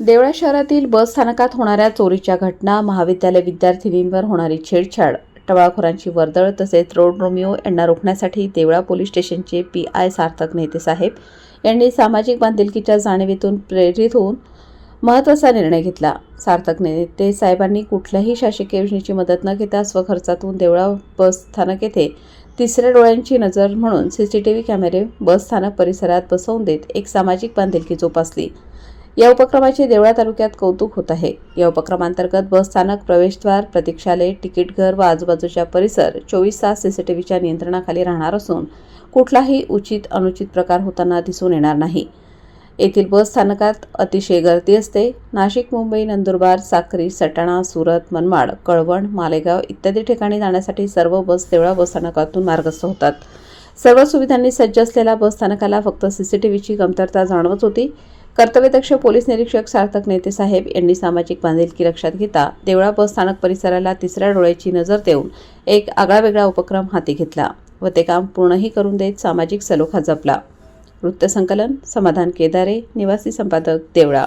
देवळा शहरातील बस स्थानकात होणाऱ्या चोरीच्या घटना महाविद्यालय विद्यार्थिनींवर होणारी छेडछाड टवाळखोरांची वर्दळ तसेच रोड रोमिओ यांना रोखण्यासाठी देवळा पोलीस स्टेशनचे पी आय सार्थक नेते साहेब यांनी सामाजिक बांधिलकीच्या जाणीवेतून प्रेरित होऊन महत्त्वाचा निर्णय घेतला. सार्थक नेते साहेबांनी कुठल्याही शासकीय योजनेची मदत न घेता स्वखर्चातून देवळा बस स्थानक येथे तिसऱ्या डोळ्यांची नजर म्हणून सीसीटीव्ही कॅमेरे बस स्थानक परिसरात बसवून देत एक सामाजिक बांधिलकी जोपासली. या उपक्रमाचे देवळा तालुक्यात कौतुक होत आहे. या उपक्रमांतर्गत बस स्थानक प्रवेशद्वार प्रतीक्षालय तिकीट घर व आजूबाजूच्या परिसर चोवीस तास सीसीटीव्हीच्या नियंत्रणाखाली राहणार असून कुठलाही उचित अनुचित प्रकार होताना दिसून येणार नाही. येथील बस स्थानकात अतिशय गर्दी असते. नाशिक मुंबई नंदुरबार साक्री सटाणा सुरत मनमाड कळवण मालेगाव इत्यादी ठिकाणी जाण्यासाठी सर्व बस देवळा बस स्थानकातून मार्गस्थ होतात. सर्व सुविधांनी सज्ज असलेल्या बस स्थानकाला फक्त सीसीटीव्हीची कमतरता जाणवत होती. कर्तव्यदक्ष पोलीस निरीक्षक सार्थक नेते साहेब यांनी सामाजिक बांधिलकी लक्षात घेता देवळा बस स्थानक परिसराला तिसऱ्या डोळ्याची नजर देऊन एक आगळावेगळा उपक्रम हाती घेतला व ते काम पूर्णही करून देत सामाजिक सलोखा जपला. वृत्तसंकलन समाधान केदारे निवासी संपादक देवळा.